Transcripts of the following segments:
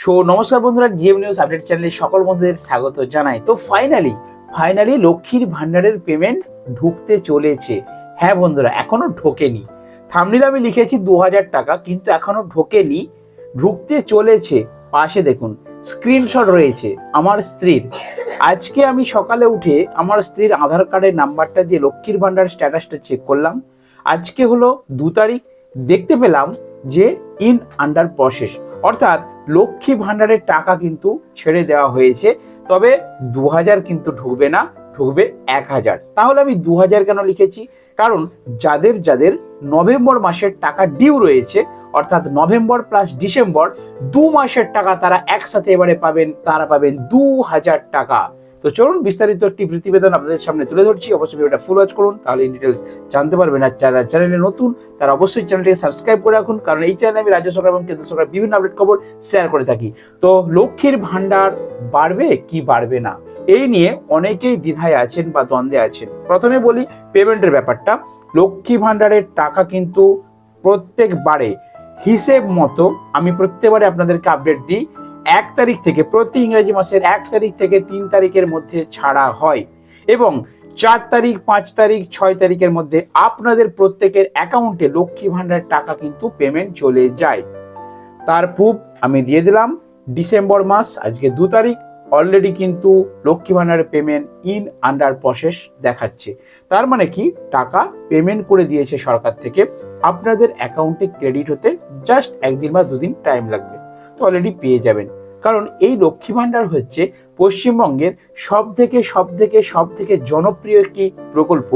So নমস্কার বন্ধুরা GM news update চ্যানেলে সকল বন্ধুদের স্বাগত জানাই। তো ফাইনালি ফাইনালি লক্ষ্মীর ভান্ডারের পেমেন্ট ঢুকতে চলেছে। হ্যাঁ বন্ধুরা, এখনও ঢোকেনি। থামনিল আমি লিখেছি দু হাজার টাকা, কিন্তু এখনও ঢোকেনি, ঢুকতে চলেছে। পাশে দেখুন স্ক্রিনশট রয়েছে আমার স্ত্রীর। আজকে আমি সকালে উঠে আমার স্ত্রীর আধার কার্ডের নাম্বারটা দিয়ে লক্ষ্মীর ভান্ডার স্ট্যাটাসটা চেক করলাম। আজকে হলো দু তারিখ, দেখতে পেলাম যে ইন আন্ডার প্রসেস অর্থাৎ লক্ষ্মী ভাণ্ডারের টাকা কিন্তু ছেড়ে দেওয়া হয়েছে। তবে দু হাজার কিন্তু ঢুকবে না, ঢুকবে এক হাজার তাহলে আমি দু হাজার কেন লিখেছি? কারণ যাদের যাদের নভেম্বর মাসের টাকা ডিউ রয়েছে, অর্থাৎ নভেম্বর প্লাস ডিসেম্বর, দু মাসের টাকা তারা একসাথে এবারে পাবেন, তারা পাবেন দু হাজার টাকা। তো চলুন বিস্তারিত একটি প্রতিবেদন আপনাদের সামনে তুলে ধরছি। অবশ্যই ভিডিওটা ফুল ওয়াচ করুন, তাহলে ইন ডিটেলস জানতে পারবেন। আর যারা চ্যানেলে নতুন, তারা অবশ্যই চ্যানেলটিকে সাবস্ক্রাইব করে রাখুন, কারণ এই চ্যানেলে আমি রাজ্য সরকার এবং কেন্দ্র সরকার বিভিন্ন আপডেট খবর শেয়ার করে থাকি। তো লক্ষ্মীর ভাণ্ডার বাড়বে কি বাড়বে না? এই নিয়ে অনেকেই দ্বিধায় আছেন বা দ্বন্দ্বে আছেন। প্রথমে বলি পেমেন্টের ব্যাপারটা। লক্ষ্মী ভাণ্ডারের টাকা কিন্তু প্রত্যেকবারে হিসেব মতো আমি প্রত্যেকবারে আপনাদেরকে আপডেট দিই। এক তারিখ থেকে, প্রতি ইংরেজি মাসের এক তারিখ থেকে তিন তারিখের মধ্যে ছাড়া হয় এবং চার তারিখ, পাঁচ তারিখ, ছয় তারিখের মধ্যে আপনাদের প্রত্যেকের অ্যাকাউন্টে লক্ষ্মী ভাণ্ডার টাকা কিন্তু পেমেন্ট চলে যায়। তার প্রুফ আমি দিয়ে দিলাম, ডিসেম্বর মাস, আজকে দু তারিখ অলরেডি কিন্তু লক্ষ্মী ভাণ্ডারের পেমেন্ট ইন আন্ডার প্রসেস দেখাচ্ছে। তার মানে কি? টাকা পেমেন্ট করে দিয়েছে সরকার থেকে, আপনাদের অ্যাকাউন্টে ক্রেডিট হতে জাস্ট একদিন বা দুদিন টাইম লাগবে। অলরেডি পেয়ে যাবেন। কারণ এই লক্ষ্মী ভাণ্ডার হচ্ছে পশ্চিমবঙ্গের সব থেকে সব থেকে সব থেকে জনপ্রিয় একটি প্রকল্প,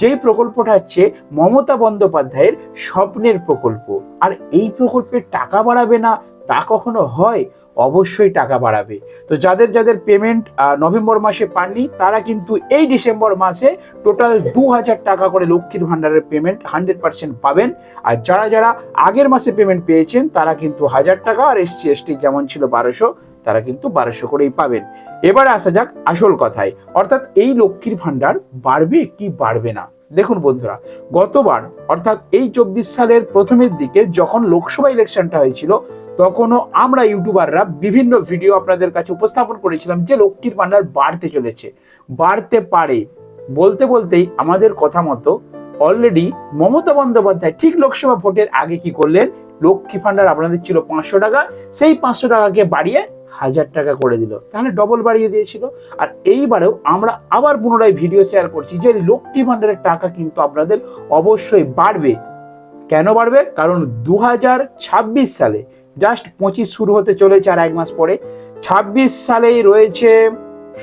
যেই প্রকল্পটা হচ্ছে মমতা বন্দ্যোপাধ্যায়ের স্বপ্নের প্রকল্প। আর এই প্রকল্পের টাকা বাড়াবে না, তা কখনো হয়? অবশ্যই টাকা বাড়াবে। তো যাদের যাদের পেমেন্ট নভেম্বর মাসে পাননি, তারা কিন্তু এই ডিসেম্বর মাসে টোটাল দু হাজার টাকা করে লক্ষ্মীর ভাণ্ডারের পেমেন্ট হান্ড্রেড পার্সেন্ট পাবেন। আর যারা যারা আগের মাসে পেমেন্ট পেয়েছেন, তারা কিন্তু হাজার টাকা, আর এসসি এসটি যেমন ছিল বারোশো তারা কিন্তু বারোশো করেই পাবেন। এবার আসা যাক আসল কথায়। অর্থাৎ এই লক্ষ্মীর ভাণ্ডার বাড়বে কি বাড়বে না? দেখুন বন্ধুরা, গতবার, অর্থাৎ এই চব্বিশ সালের প্রথমের দিকে যখন লোকসভা ইলেকশনটা হয়েছিল, তখনও আমরা ইউটিউবাররা বিভিন্ন ভিডিও আপনাদের কাছে উপস্থাপন করেছিলাম যে লক্ষ্মীর ভাণ্ডার বাড়তে চলেছে। বাড়তে পারে। বলতে বলতেই আমাদের কথা মতো অলরেডি মমতা বন্দ্যোপাধ্যায় ঠিক লোকসভা ভোটের আগে কি করলেন? লক্ষ্মী ভাণ্ডার আপনাদের ছিল পাঁচশো টাকা। সেই পাঁচশো টাকাকে বাড়িয়ে হাজার টাকা করে দিল। তাহলে ডবল বাড়িয়ে দিয়েছিল। আর এইবারেও আমরা আবার পুনরায় ভিডিও শেয়ার করছি যে লক্ষ্মী ভাণ্ডারের টাকা কিন্তু আপনাদের অবশ্যই বাড়বে। কেন বাড়বে? কারণ দু হাজার ছাব্বিশ সালে জাস্ট পঁচিশ শুরু হতে চলেছে আর এক মাস পরে, ছাব্বিশ সালেই রয়েছে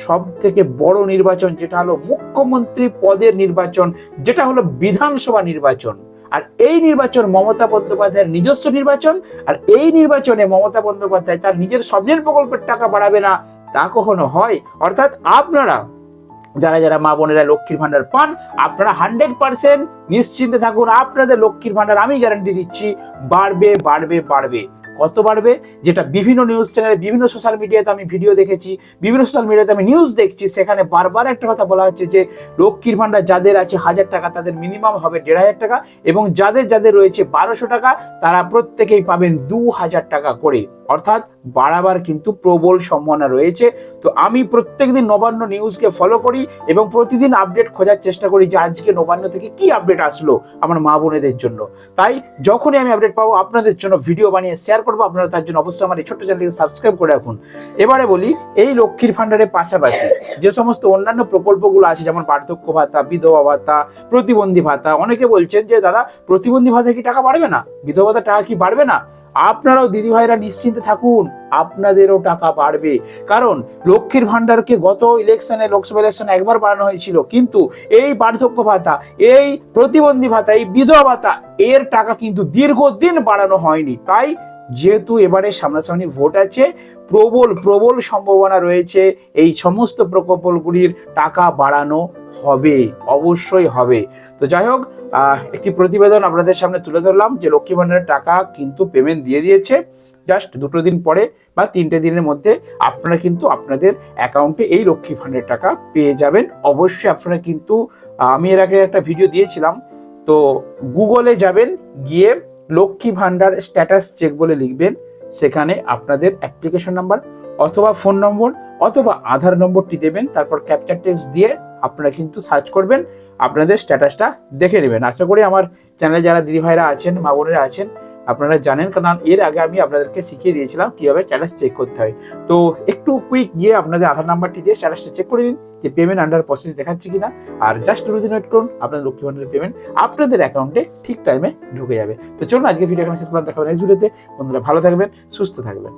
সব থেকে বড় নির্বাচন, যেটা হলো মুখ্যমন্ত্রী পদের নির্বাচন, যেটা হলো বিধানসভা নির্বাচন। আর এই নির্বাচন মমতা বন্দ্যোপাধ্যায়ের নিজস্ব নির্বাচন, আর এই নির্বাচনে মমতা বন্দ্যোপাধ্যায় তার নিজের স্বপ্নের প্রকল্পের টাকা বাড়াবে না, তা কখনো হয়? অর্থাৎ আপনারা, যারা যারা মা বোনেরা লক্ষ্মীর ভান্ডার পান, আপনারা হান্ড্রেড পার্সেন্ট নিশ্চিন্তে থাকুন। আপনাদের লক্ষ্মীর ভান্ডার আমি গ্যারান্টি দিচ্ছি, বাড়বে বাড়বে বাড়বে। কত বাড়বে? যেটা বিভিন্ন নিউজ চ্যানেলে বিভিন্ন সোশ্যাল মিডিয়াতে আমি ভিডিও দেখেছি, বিভিন্ন সোশ্যাল মিডিয়াতে আমি নিউজ দেখছি, সেখানে বারবার একটা কথা বলা হচ্ছে যে, লক্ষ্মীর ভাণ্ডার যাদের আছে হাজার টাকা, তাদের মিনিমাম হবে দেড় হাজার টাকা এবং যাদের যাদের রয়েছে বারোশো টাকা, তারা প্রত্যেকেই পাবেন দু হাজার টাকা করে। অর্থাৎ বাড়াবার কিন্তু প্রবল সম্ভাবনা রয়েছে। তো আমি প্রত্যেকদিন নবান্ন নিউজকে ফলো করি এবং প্রতিদিন আপডেট খোঁজার চেষ্টা করি যে আজকে নবান্ন থেকে কি আপডেট আসলো আমার মা বোনেদের জন্য। তাই যখনই আমি আপডেট পাবো, আপনাদের জন্য ভিডিও বানিয়ে শেয়ার করব, আপনারা তার জন্য অবশ্যই আমার এই ছোট্ট চ্যানেলকে সাবস্ক্রাইব করে রাখুন। এবারে বলি, এই লক্ষ্মীর ভাণ্ডারের পাশাপাশি যে সমস্ত অন্যান্য প্রকল্পগুলো আছে, যেমন বার্ধক্য ভাতা, বিধবা ভাতা, প্রতিবন্ধী ভাতা, অনেকে বলছেন যে, দাদা, প্রতিবন্ধী ভাতা কি টাকা বাড়বে না? বিধবা ভাতা টাকা কি বাড়বে না? আপনারাও দিদিভাইরা নিশ্চিন্তে থাকুন, আপনাদেরও টাকা বাড়বে। কারণ লক্ষ্মীর ভাণ্ডারকে গত ইলেকশনে লোকসভা ইলেকশনে একবার বাড়ানো হয়েছিল। কিন্তু এই বার্ধক্য ভাতা, এই প্রতিবন্ধী ভাতা, এই বিধবা ভাতা, এর টাকা কিন্তু দীর্ঘদিন বাড়ানো হয়নি। তাই যেহেতু এবারে সামনাসামনি ভোট আছে, প্রবল প্রবল সম্ভাবনা রয়েছে এই সমস্ত প্রকল্পগুলির টাকা বাড়ানো হবে, অবশ্যই হবে। তো যাই হোক একটি প্রতিবেদন আপনাদের সামনে তুলে ধরলাম যে লক্ষ্মী ভাণ্ডারের টাকা কিন্তু পেমেন্ট দিয়ে দিয়েছে। জাস্ট দুটো দিন পরে বা তিনটে দিনের মধ্যে আপনারা কিন্তু আপনাদের অ্যাকাউন্টে এই লক্ষ্মী ভাণ্ডারের টাকা পেয়ে যাবেন। অবশ্যই আপনারা কিন্তু আমি এর আগে একটা ভিডিও দিয়েছিলাম, তো গুগলে যাবেন, গিয়ে লক্ষ্মী ভান্ডার স্ট্যাটাস চেক বলে লিখবেন। সেখানে আপনাদের অ্যাপ্লিকেশন নাম্বার অথবা ফোন নম্বর অথবা আধার নম্বরটি দেবেন। তারপর ক্যাপচার টেক্সট দিয়ে আপনারা কিন্তু সার্চ করবেন। আপনাদের স্ট্যাটাসটা দেখে নেবেন। আশা করি আমার চ্যানেলে যারা দিদিভাইরা আছেন, মা বোনেরা আছেন আপনারা জানেন, কারণ এর আগে আমি আপনাদেরকে শিখিয়ে দিয়েছিলাম কীভাবে স্ট্যাটাস চেক করতে হয়। তো একটু কুইক গিয়ে আপনাদের আধার নাম্বারটি দিয়ে স্ট্যাটাসটা চেক করে নিন যে পেমেন্ট আন্ডার প্রসেস দেখাচ্ছে কিনা। আর জাস্ট দুদিন ওয়েট করুন, আপনার লক্ষ্মী ভান্ডারের পেমেন্ট আপনাদের অ্যাকাউন্টে ঠিক টাইমে ঢুকে যাবে। তো চলুন আজকে ভিডিও এখানে শেষ করে দেখাবেন এই ভিডিওতে বন্ধুরা ভালো থাকবেন, সুস্থ থাকবেন।